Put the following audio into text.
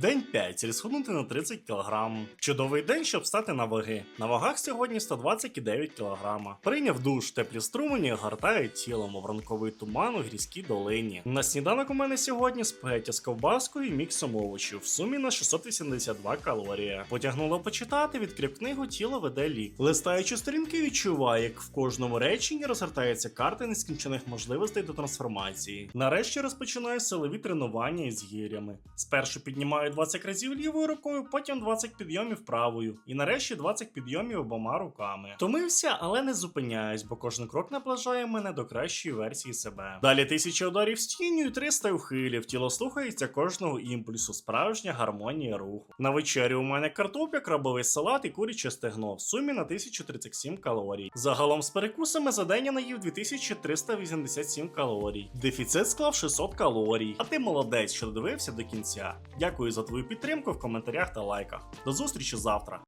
День 5. Розхуднути на 30 кг. Чудовий день, щоб стати на ваги. На вагах сьогодні 120,9 кг. Прийняв душ, теплі струмені гартають тіло, мов ранковий туман у грізькій долині. На сніданок у мене сьогодні спагеття з ковбаскою і міксом овочів в сумі на 682 калорії. Потягнуло почитати, відкрив книгу Тіло веде лік. Листаючи сторінки, відчуваю, як в кожному реченні розгортається карта нескінчених можливостей до трансформації. Нарешті розпочинаю силові тренування із гірями. Спершу піднімаю 20 разів лівою рукою, потім 20 підйомів правою, і нарешті 20 підйомів обома руками. Втомився, але не зупиняюсь, бо кожен крок наближає мене до кращої версії себе. Далі тисяча ударів стінню і 300 ухилів. Тіло слухається кожного імпульсу, справжня гармонія руху. На вечері у мене картопля, крабовий салат і куряче стегно в сумі на 1037 калорій. Загалом з перекусами за день я наїв 2387 калорій. Дефіцит склав 600 калорій. А ти молодець, що додивився до кінця. Дякую за твою підтримку в коментарях та лайках. До зустрічі завтра.